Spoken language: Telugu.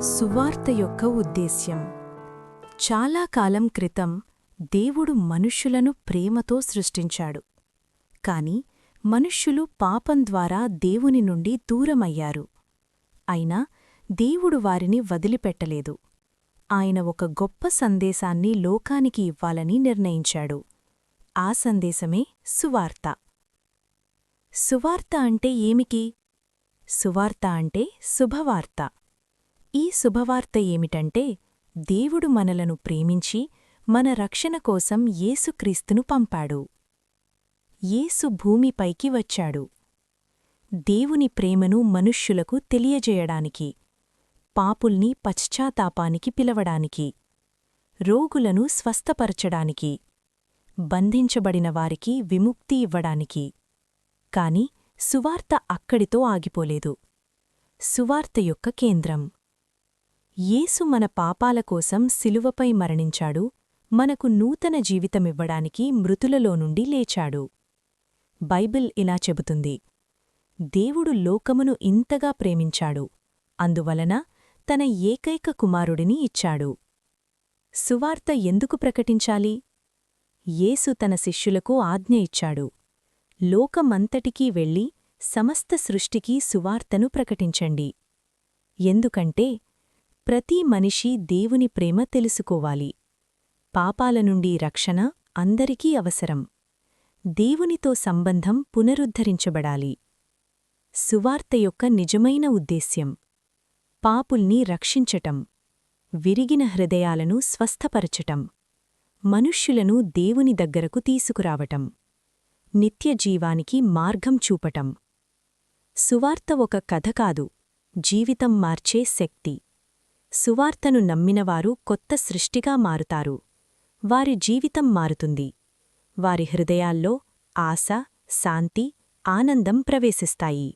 సువార్త యొక్క ఉద్దేశ్యం. చాలా కాలం క్రితం దేవుడు మనుష్యులను ప్రేమతో సృష్టించాడు. కాని మనుష్యులు పాపం ద్వారా దేవుని నుండి దూరమయ్యారు. అయినా దేవుడు వారిని వదిలిపెట్టలేదు. ఆయన ఒక గొప్ప సందేశాన్ని లోకానికి ఇవ్వాలని నిర్ణయించాడు. ఆ సందేశమే సువార్త. సువార్త అంటే ఏమికి? సువార్త అంటే శుభవార్త. ఈ శుభవార్త ఏమిటంటే దేవుడు మనలను ప్రేమించి మన రక్షణ కోసం యేసుక్రీస్తును పంపాడు. యేసు భూమిపైకి వచ్చాడు. దేవుని ప్రేమను మనుష్యులకు తెలియజేయడానికి పాపుల్ని పశ్చాత్తాపానికి పిలవడానికి రోగులను స్వస్థపరచడానికి బంధించబడిన వారికి విముక్తి ఇవ్వడానికి. కాని సువార్త అక్కడితో ఆగిపోలేదు. సువార్త యొక్క కేంద్రం. యేసు మన పాపాల కోసం శిలువపై మరణించాడు మనకు నూతన జీవితమివ్వడానికి మృతులలో నుండి లేచాడు. బైబిల్ ఇలా చెబుతుంది దేవుడు లోకమును ఇంతగా ప్రేమించాడు అందువలన తన ఏకైక కుమారుడిని ఇచ్చాడు. సువార్త ఎందుకు ప్రకటించాలి? యేసు తన శిష్యులకు ఆజ్ఞ ఇచ్చాడు లోకమంతటికీ వెళ్ళి సమస్త సృష్టికి సువార్తను ప్రకటించండి. ఎందుకంటే ప్రతి మనిషి దేవుని ప్రేమ తెలుసుకోవాలి. పాపాల నుండి రక్షణ అందరికీ అవసరం. దేవునితో సంబంధం పునరుద్ధరించబడాలి. సువార్త యొక్క నిజమైన ఉద్దేశ్యం. పాపుల్ని రక్షించటం. విరిగిన హృదయాలను స్వస్థపరచటం. మనుష్యులను దేవుని దగ్గరకు తీసుకురావటం. నిత్యజీవానికి మార్గం చూపటం. సువార్త ఒక కథ కాదు. జీవితం మార్చే శక్తి. సువార్తను నమ్మినవారు కొత్త సృష్టిగా మారుతారు. వారి జీవితం మారుతుంది. వారి హృదయాల్లో ఆశ శాంతి ఆనందం ప్రవేశిస్తాయి.